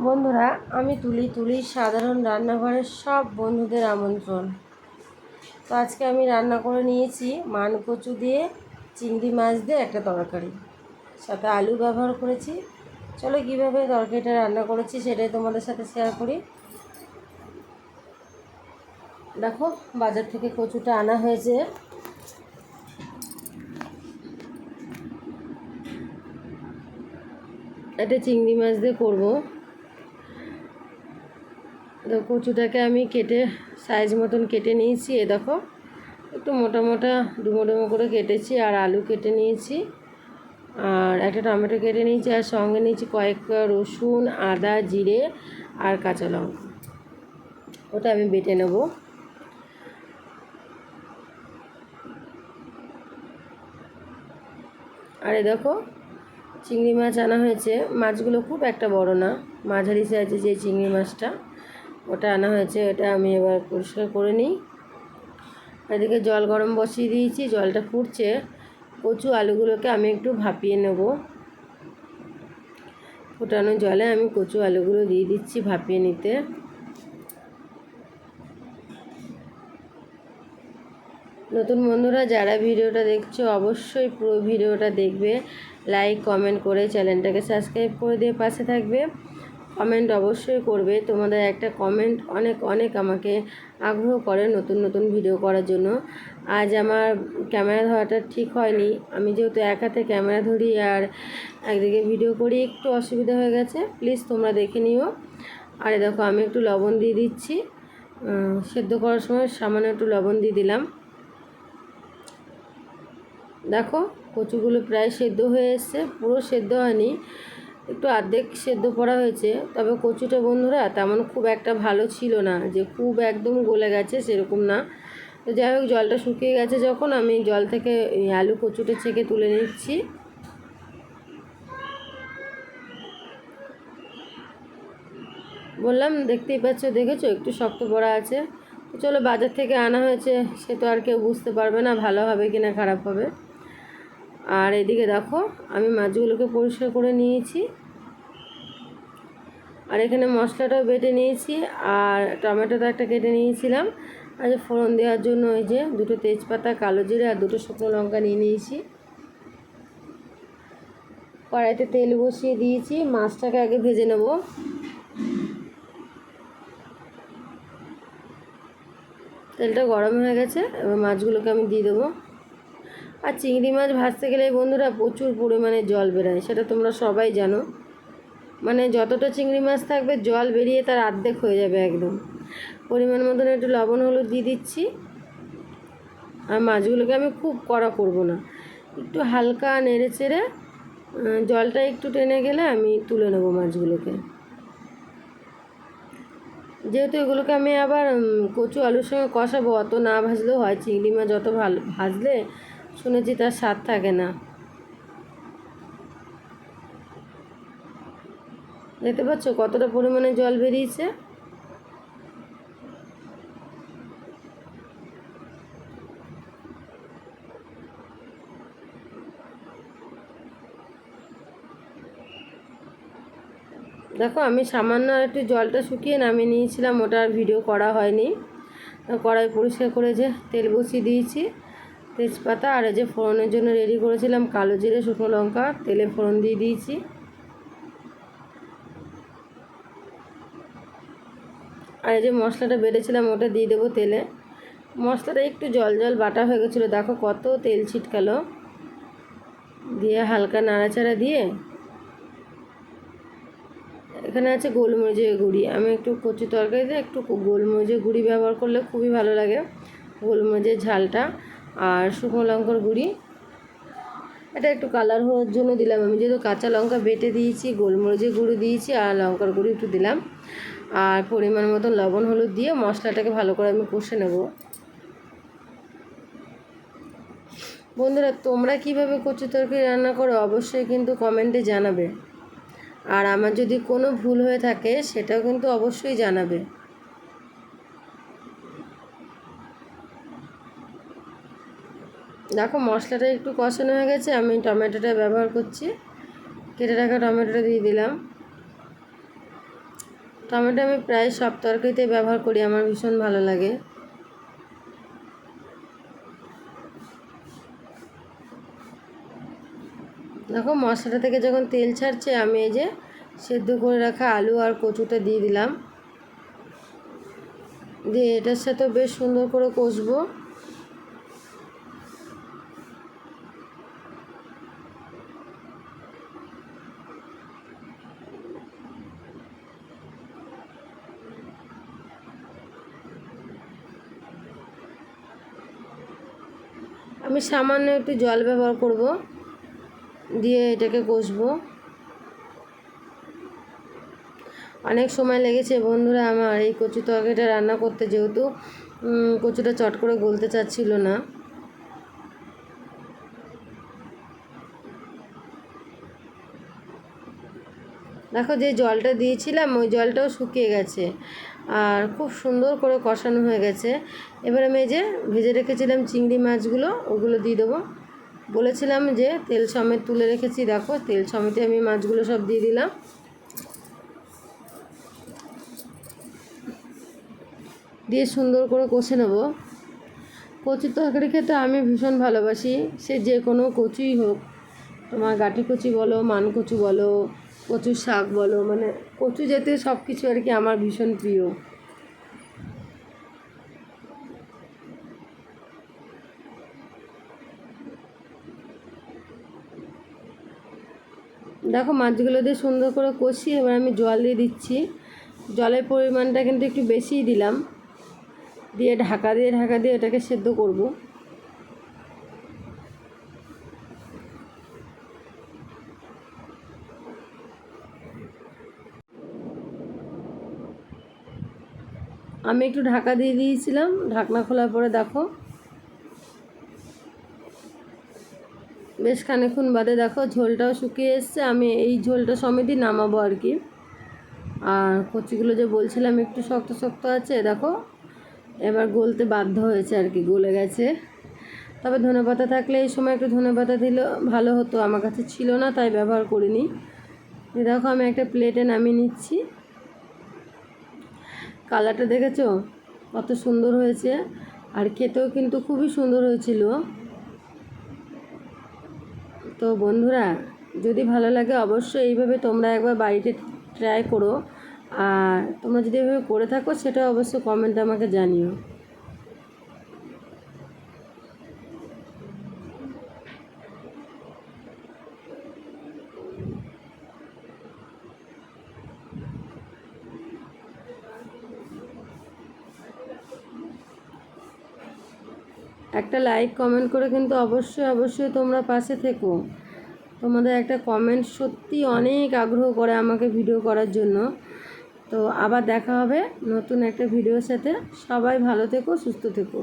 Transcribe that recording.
বন্ধুরা, আমি তুলি তুলি সাধারণ রান্নাঘরের সব বন্ধুদের আমন্ত্রণ। তো আজকে আমি রান্না করে নিয়েছি মান কচু দিয়ে চিংড়ি মাছ দিয়ে একটা তরকারি। সাথে আলু ব্যবহার করেছি। চলো কীভাবে তরকারিটা রান্না করেছি সেটাই তোমাদের সাথে শেয়ার করি। দেখো, বাজার থেকে কচুটা আনা হয়েছে। এটা চিংড়ি মাছ দিয়ে করব। কচুটাকে আমি কেটে সাইজ মতন কেটে নিয়েছি, এ দেখো। একটু মোটা মোটা ডুমো ডুমো করে কেটেছি আর আলু কেটে নিয়েছি। আর একটা টমেটো কেটে নিয়েছি, আর সঙ্গে নিয়েছি কয়েক রসুন, আদা, জিরে আর কাঁচা লঙ্কা। ওটা আমি বেটে নেব। আর এ দেখো, চিংড়ি মাছ আনা হয়েছে। মাছগুলো খুব একটা বড় না। মাঝারি সাইজে যে চিংড়ি মাছটা। ওটা আনা হয়েছে এটা আমি এবার পরিষ্কার করে নিই। এদিকে জল গরম বসিয়ে দিয়েছি, জলটা ফুটছে। কচু আলুগুলোকে আমি একটু ভাপিয়ে নেব। ফোটানো জলে আমি কচু আলুগুলো দিয়ে দিচ্ছি ভাপিয়ে নিতে। নতুন বন্ধুরা, যারা ভিডিওটা দেখছ, অবশ্যই পুরো ভিডিওটা দেখবে। লাইক, কমেন্ট করে চ্যানেলটাকে সাবস্ক্রাইব করে দিয়ে পাশে থাকবে। কমেন্ট অবশ্যই করবে। তোমাদের একটা কমেন্ট অনেক অনেক আমাকে আগ্রহ করে নতুন নতুন ভিডিও করার জন্য। আজ আমার ক্যামেরা ধরাটা ঠিক হয়নি। আমি যেহেতু এক হাতে ক্যামেরা ধরি আর একদিকে ভিডিও করি, একটু অসুবিধা হয়ে গেছে। প্লিজ তোমরা দেখে নিও। আরে দেখো, আমি একটু লবণ দিয়ে দিচ্ছি। সেদ্ধ করার সময় সামান্য একটু লবণ দিয়ে দিলাম। দেখো, কচুগুলো প্রায় সেদ্ধ হয়ে এসছে। পুরো সেদ্ধ হয়নি। একটু আর্ধেক সেদ্ধ করা হয়েছে, তবে কচুটা বন্ধুরা তেমন খুব একটা ভালো ছিল না, যে খুব একদম গলে গেছে সেরকম না। তো যাই হোক, জলটা শুকিয়ে গেছে যখন, আমি জল থেকে আলু কচুটা ছেঁকে তুলে নিচ্ছি। বললাম, দেখতেই পাচ্ছ, দেখেছ? একটু শক্ত পড়া আছে। চলো, বাজার থেকে আনা হয়েছে, সে তো আর কেউ বুঝতে পারবে না ভালো হবে কি না খারাপ হবে। আর এদিকে দেখো, আমি মাছগুলোকে পরিষ্কার করে নিয়েছি। আর এখানে মশলাটাও বেটে নিয়েছি আর টমেটোটা একটা কেটে নিয়েছিলাম। আর যে ফোড়ন দেওয়ার জন্য ওই যে দুটো তেজপাতা, কালো জিরে আর দুটো শুকনো লঙ্কা নিয়ে নিয়েছি। কড়াইতে তেল বসিয়ে দিয়েছি, মাছটাকে আগে ভেজে নেব। তেলটা গরম হয়ে গেছে, এবার মাছগুলোকে আমি দিয়ে দেবো। আর চিংড়ি মাছ ভাজতে গেলে বন্ধুরা প্রচুর পরিমাণে জল বেরোয়, সেটা তোমরা সবাই জানো। মানে যতটা চিংড়ি মাছ থাকবে, জল বেরিয়ে তার আর্ধেক হয়ে যাবে একদম। পরিমাণ মতন একটু লবণ, হলুদ দিয়ে দিচ্ছি। আর মাছগুলোকে আমি খুব কড়া করব না। একটু হালকা নেড়ে চেড়ে জলটা একটু টেনে গেলে আমি তুলে নেব মাছগুলোকে। যেহেতু এগুলোকে আমি আবার কচু আলুর সঙ্গে কষাবো, অত না ভাজলেও হয়। চিংড়ি মাছ যত ভালো, ভাজলে শুনেছি তার স্বাদ থাকে না। দেখতে পাচ্ছ কতটা পরিমাণে জল বেরিয়েছে? দেখো, আমি সামান্য একটু জলটা শুকিয়ে নামিয়ে নিয়েছিলাম, ওটা আর ভিডিও করা হয়নি। কড়াই পরিষ্কার করে যে তেল বসিয়ে দিয়েছি, তেজপাতা আর এই যে ফোড়নের জন্য রেডি করেছিলাম কালো জিরে, শুকনো লঙ্কা, তেলে ফোড়ন দিয়ে দিয়েছি। আর এই যে মশলাটা বেড়েছিলাম ওটা দিয়ে দেবো তেলে। মশলাটা একটু জল জল বাটা হয়ে গেছিল, দেখো কত তেল ছিটকালো। দিয়ে হালকা নাড়াচাড়া দিয়ে, এখানে আছে গোলমরিচের গুঁড়ি। আমি একটু কচু তরকারিতে একটু গোলমরিচের গুঁড়ি ব্যবহার করলে খুবই ভালো লাগে। গোলমরিচের ঝালটা আর শুকনো লঙ্কার গুঁড়ি। এটা একটু কালার হওয়ার জন্য দিলাম আমি, যেহেতু কাঁচা লঙ্কা বেটে দিয়েছি, গোলমরিচের গুঁড়ো দিয়েছি আর লঙ্কার গুঁড়ি একটু দিলাম। আর পরিমাণ মতো লবণ, হলুদ দিয়ে মশলাটাকে ভালো করে আমি কষে নেব। বন্ধুরা, তোমরা কীভাবে কচু তরকারি রান্না করো অবশ্যই কিন্তু কমেন্টে জানাবে। আর আমার যদি কোনো ভুল হয়ে থাকে, সেটাও কিন্তু অবশ্যই জানাবে। দেখো, মশলাটা একটু কষানো হয়ে গেছে, আমি টমেটোটা ব্যবহার করছি। কেটে রাখা টমেটোটা দিয়ে দিলাম। টমেটো আমি প্রায় সব তরকারিতে ব্যবহার করি, আমার ভীষণ ভালো লাগে। দেখো, মশলাটা থেকে যখন তেল ছাড়ছে, আমি এই যে সেদ্ধ করে রাখা আলু আর কচুটা দিয়ে দিলাম। দিয়ে এটার সাথেও বেশ সুন্দর করে কষবো। আমি সামান্য একটু জল ব্যবহার করব। দিয়ে এটাকে কষবো। অনেক সময় লেগেছে বন্ধুরা আমার, এই কচু তরকারিটা রান্না করতে যেহেতু কচুটা চট করে গলতে চাচ্ছিল না। দেখো যে জলটা দিয়েছিলাম, ওই জলটাও শুকিয়ে গেছে। আর খুব সুন্দর করে কষানো হয়ে গেছে। এবার আমি এই যে ভেজে রেখেছিলাম চিংড়ি মাছগুলো, ওগুলো দিয়ে দেবো। বলেছিলাম যে তেল সমেত তুলে রেখেছি, দেখো তেল সমেতে আমি মাছগুলো সব দিয়ে দিলাম। দিয়ে সুন্দর করে কষে নেব। কচুর তরকারি খেতে আমি ভীষণ ভালোবাসি, সে যে কোনো কচুই হোক। তোমার গাঠি কচি বলো, মান কচু বলো কচুর শাক বলো মানে কচু জাতীয় সব কিছু আর কি আমার ভীষণ প্রিয়। দেখো মাছগুলো দিয়ে সুন্দর করে কষি এবার আমি জল দিয়ে দিচ্ছি। জলের পরিমাণটা কিন্তু একটু বেশিই দিলাম। দিয়ে ঢাকা দিয়ে ঢাকা দিয়ে এটাকে সেদ্ধ করব। আমি একটু ঢাকা দিয়ে দিয়েছিলাম। ঢাকনা খোলার পরে দেখো। বেশ খানিক্ষণ বাদে দেখো, ঝোলটাও শুকিয়ে এসছে। আমি এই ঝোলটা সমেতই নামাবো আর কি। আর কচিগুলো যে বলছিলাম একটু শক্ত শক্ত আছে, দেখো। এবার গলতে বাধ্য হয়েছে আর কি, গলে গেছে। তবে ধনেপাতা থাকলে এই সময় একটু ধনেপাতা দিলে ভালো হতো। আমার কাছে ছিল না, তাই ব্যবহার করিনি। দেখো, আমি একটা প্লেটে নামিয়ে নিচ্ছি। কালারটা দেখেছ? কত সুন্দর হয়েছে। আর খেতেও কিন্তু খুবই সুন্দর হয়েছিল। তো বন্ধুরা, যদি ভালো লাগে অবশ্যই এইভাবে তোমরা একবার বাড়িতে ট্রাই করো। আর তোমরা যদি এভাবে করে থাকো, সেটা অবশ্যই কমেন্টে আমাকে জানিও। একটা লাইক কমেন্ট করে কিন্তু অবশ্যই অবশ্যই তোমরা পাশে থেকো। তোমাদের একটা কমেন্ট সত্যি অনেক আগ্রহ করে আমাকে ভিডিও করার জন্য। তো আবার দেখা হবে নতুন একটা ভিডিওর সাথে। সবাই ভালো থেকো, সুস্থ থেকো।